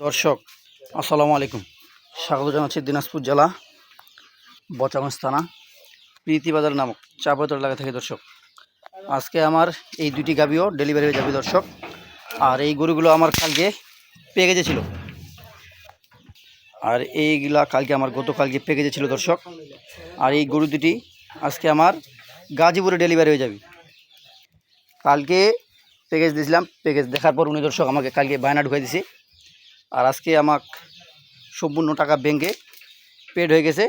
দর্শক, আসসালামু আলাইকুম। স্বাগত জানাচ্ছি দিনাজপুর জেলা বচাগঞ্জ থানা, প্রীতিবাজার নামক চাপাতর এলাকা থেকে দর্শক। আজকে আমার এই দুটি গাবিও ডেলিভারি হয়ে যাবে দর্শক। আর এই গরুগুলো আমার কালকে পেয়ে গেছিল। আর এইগুলা কালকে আমার গতকালকে পেয়ে গেছিল দর্শক। আর এই গরু দুটি আজকে আমার গাজীপুরে ডেলিভারি হয়ে যাবে। কালকে প্যাকেজ দিয়েছিলাম প্যাকেজ দেখার পর উনি দর্শক আমাকে কালকে বায়না ঢুকাই দিছে। আর আজকে আমাক সম্পূর্ণ টাকা ব্যাঙ্কে পেড হয়ে গেছে।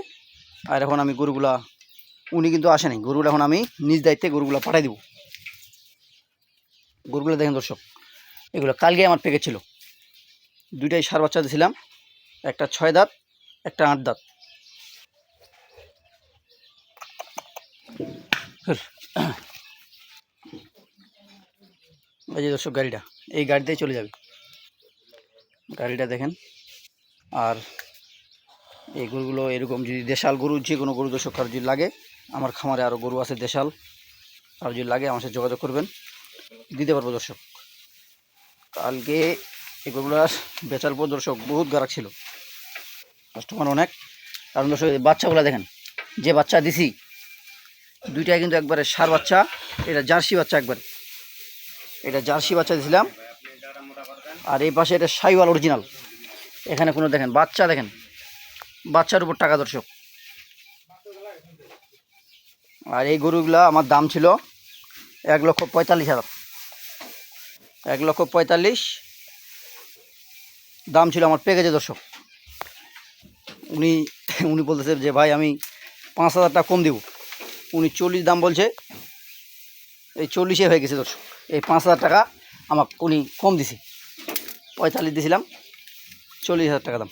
আর এখন আমি গরুগুলা, উনি কিন্তু আসেনি গরুগুলো এখন আমি নিজ দায়িত্বে গরুগুলা পাঠাই দিব। গরুগুলো দেখেন দর্শক, এগুলো কালকে আমার প্যাকেজ ছিল। দুইটাই সার বাচ্চা দিয়েছিলাম একটা ছয় দাঁত, একটা আট দাঁত। এই যে দর্শক, গাড়িটা, এই গাড়িতেই চলে যাবে। গাড়িটা দেখেন। আর এই গরুগুলো এরকম যদি দেশাল গরু, যে কোনো গরু দর্শক কারও যদি লাগে, আমার খামারে আরও গরু আছে দেশাল, কারও যদি লাগে আমার সাথে যোগাযোগ করবেন। দিতে পারব দর্শক। কালকে এই গরুগুলো বেচার পর দর্শক বহুত গারাক ছিল। কাস্টমার অনেক। কারণ দর্শক বাচ্চাগুলো দেখেন, যে বাচ্চা দিছি, দুইটাই কিন্তু একবারে সার বাচ্চা, এটা জার্সি বাচ্চা একবারে। এটা জার্সি বাচ্চা দিয়েছিলাম আর এই পাশে এটা সাইওয়াল অরিজিনাল। এখানে কোনো দেখেন, বাচ্চা দেখেন, বাচ্চার উপর টাকা দর্শক। আর এই গরুগুলা আমার দাম ছিল এক লক্ষ পঁয়তাল্লিশ হাজার। এক লক্ষ পঁয়তাল্লিশ। দাম ছিল আমার প্যাকেজে দর্শক। উনি উনি বলতেছে যে, ভাই, আমি পাঁচ হাজার টাকা কম দেব। উনি চল্লিশ দাম বলছে। এই চল্লিশে হয়ে গেছে দর্শক। এই পাঁচ হাজার টাকা আমাকে উনি কম দিছে। পঁয়তাল্লিশ দিয়েছিলাম চল্লিশ হাজার টাকা দাম।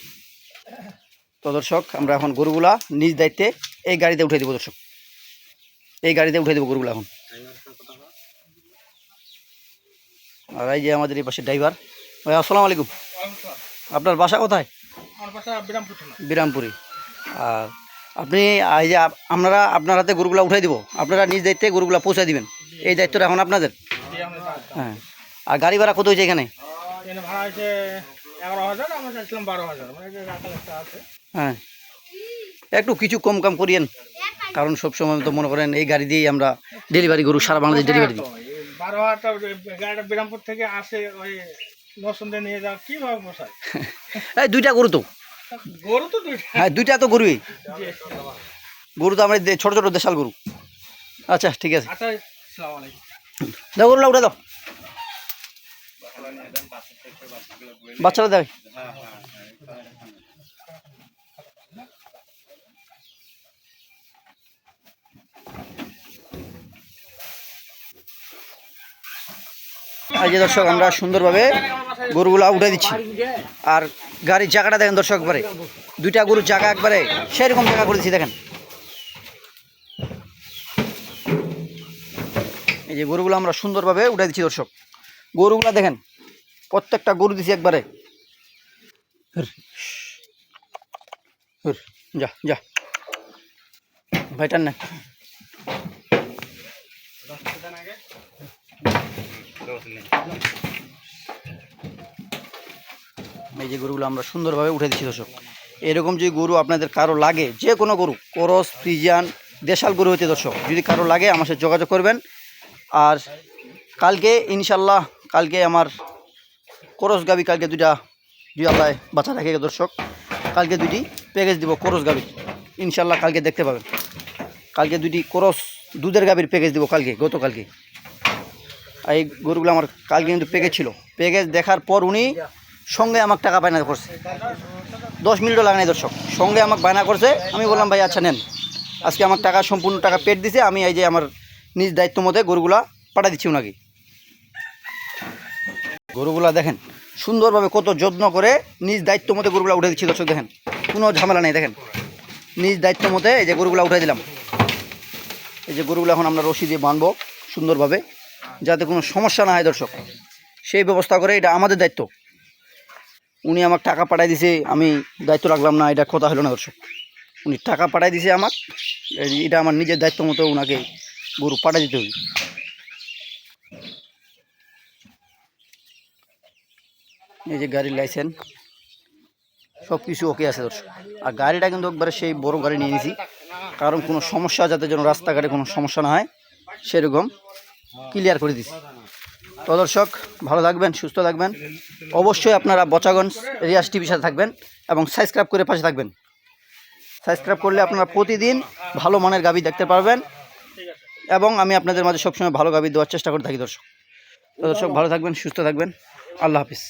তো দর্শক আমরা এখন গরুগুলা নিজ দায়িত্বে এই গাড়িতে উঠে দেবো দর্শক। এই গাড়িতে উঠে দেবো গরুগুলা এখন। আর এই যে আমাদের এই পাশে ড্রাইভার। ভাই আসসালামু আলাইকুম। আপনার বাসা কোথায়? বিরামপুর আর আপনি এই যে আপ- আপনারা আপনার হাতে গরুগুলা উঠাই দিব আপনারা নিজ দায়িত্বে গরুগুলা পৌঁছে দিবেন। এই দায়িত্বটা এখন আপনাদের। হ্যাঁ। আর গাড়ি ভাড়া কত হয়েছে এখানে? এখানে ভাড়া হয়েছে এগারো হাজার আমরা চাইছিলাম বারো হাজার। মানে রাখাল একটা আছে। হ্যাঁ। একটু কিছু কম কম করিয়েন। কারণ সবসময় তো মনে করেন এই গাড়ি দিয়েই আমরা ডেলিভারি গরু সারা বাংলাদেশ ডেলিভারি দিই। বারো হাজারটা গাড়িটা বিরামপুর থেকে আসে ওই নসন্দে নিয়ে যাওয়া কীভাবে বসায়? এই দুইটা গরু তো। গরু তো দুইটা। হ্যাঁ দুইটা তো গরুই। গরু তো আমরা ছোট ছোট দেশাল গরু। আচ্ছা ঠিক আছে। আচ্ছা দাও গরুলা উঠে দাও। বাচ্চারা দেয় এই যে দর্শক, আমরা সুন্দরভাবে গরুগুলা উঠে দিচ্ছি। আর গাড়ির জায়গাটা দেখেন দর্শক একবারে। দুইটা গরুর জায়গা একবারে সেরকম জায়গা করে দিচ্ছি, দেখেন। এই যে গরুগুলো আমরা সুন্দরভাবে উঠে দিচ্ছি দর্শক। গরুগুলা দেখেন প্রত্যেকটা গরু দিছি একবারে। যা যা। ভাইটার না। এই যে গরুগুলো আমরা সুন্দরভাবে উঠে দিচ্ছি দর্শক। এরকম যে গরু আপনাদের কারও লাগে যে কোনো গরু করস ফ্রিজিয়ান দেশাল গরু হইতে দর্শক যদি কারও লাগে আমার সাথে যোগাযোগ করবেন। আর কালকে ইনশাল্লাহ কালকে আমার করস গাবি কালকে দুইটা, দুই আল্লাহ বাচ্চা রাখে দর্শক। কালকে দুইটি প্যাকেজ দিব করস গাবি। ইনশাল্লাহ কালকে দেখতে পাবেন। কালকে দুইটি করস দুধের গাবির প্যাকেজ দিব কালকে, গতকালকে। এই গরুগুলো আমার কালকে কিন্তু প্যাকেজ ছিল। প্যাকেজ দেখার পর উনি সঙ্গে আমাকে টাকা বায়না করছে। দশ মিনিটও লাগে নাই দর্শক। সঙ্গে আমাকে বায়না করছে। আমি বললাম, ভাই আচ্ছা নেন। আজকে আমার টাকা, সম্পূর্ণ টাকা পেট দিছে। আমি এই যে আমার নিজ দায়িত্ব মতে গরুগুলা পাঠা দিচ্ছি ওনাকে গরুগুলা দেখেন, সুন্দরভাবে কত যত্ন করে নিজ দায়িত্ব মতে গরুগুলা উঠে দিচ্ছি দর্শক, দেখেন, কোনো ঝামেলা নেই, দেখেন। নিজ দায়িত্ব মতে এই যে গরুগুলা উঠে দিলাম। এই যে গরুগুলো এখন আমরা রশি দিয়ে বাঁধবো সুন্দরভাবে, যাতে কোনো সমস্যা না হয় দর্শক। সেই ব্যবস্থা করে এটা আমাদের দায়িত্ব। উনি আমাকে টাকা পাঠাই দিছে, আমি দায়িত্ব রাখলাম না, এটা কথা হলো না দর্শক। উনি টাকা পাঠাই দিছে এই- এটা আমার নিজের দায়িত্ব মতো ওনাকে গরু পাঠাই দিতে হবে। এই যে গাড়ির লাইসেন্স সব কিছু ওকে আছে দর্শক। আর গাড়িটা কিন্তু একবারে সেই বড় গাড়ি নিয়ে নিয়েছি কারণ কোনো সমস্যা যাতে যেন রাস্তাঘাটে কোনো সমস্যা না হয়, সেরকম ক্লিয়ার করে দিছি। তো দর্শক, ভালো থাকবেন, সুস্থ থাকবেন। অবশ্যই আপনারা বচাগঞ্জ রিয়াজ টিভির সাথে থাকবেন এবং সাবস্ক্রাইব করে পাশে থাকবেন। সাবস্ক্রাইব করলে আপনারা প্রতিদিন ভালো মানের গাবি দেখতে পারবেন এবং আমি আপনাদের মাঝে সবসময় ভালো গাবি দেওয়ার চেষ্টা করে থাকি দর্শক। দর্শক, ভালো থাকবেন, সুস্থ থাকবেন। আল্লাহ হাফিজ।